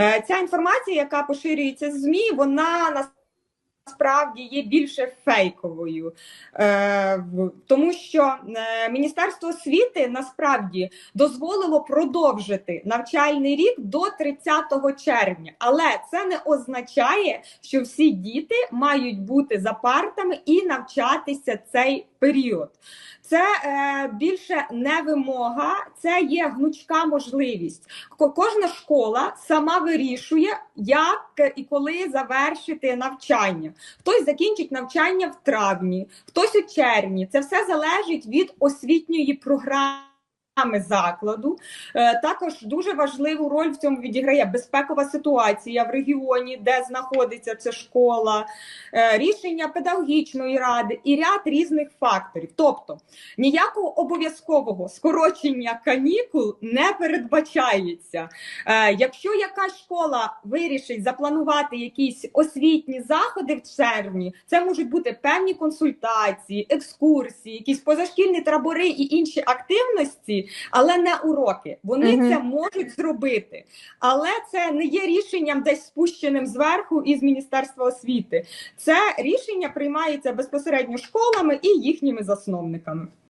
Е, Ця інформація, яка поширюється з ЗМІ, вона насправді є більше фейковою, Е, тому що е, Міністерство освіти насправді дозволило продовжити навчальний рік до 30 червня, але це не означає, що всі діти мають бути за партами і навчатися цей період. Це е, більше не вимога, це є гнучка можливість. Кожна школа сама вирішує, як і коли завершити навчання. Хтось закінчить навчання в травні, хтось у червні. Це все залежить від освітньої програми. Закладу Е, також дуже важливу роль в цьому відіграє безпекова ситуація в регіоні, де знаходиться ця школа, е, рішення педагогічної ради і ряд різних факторів. Тобто ніякого обов'язкового скорочення канікул не передбачається. Е, Якщо якась школа вирішить запланувати якісь освітні заходи в червні, це можуть бути певні консультації, екскурсії, якісь позашкільні табори і інші активності, але не уроки. Вони Мгм. це можуть зробити, але це не є рішенням десь спущеним зверху із Міністерства освіти. Це рішення приймається безпосередньо школами і їхніми засновниками.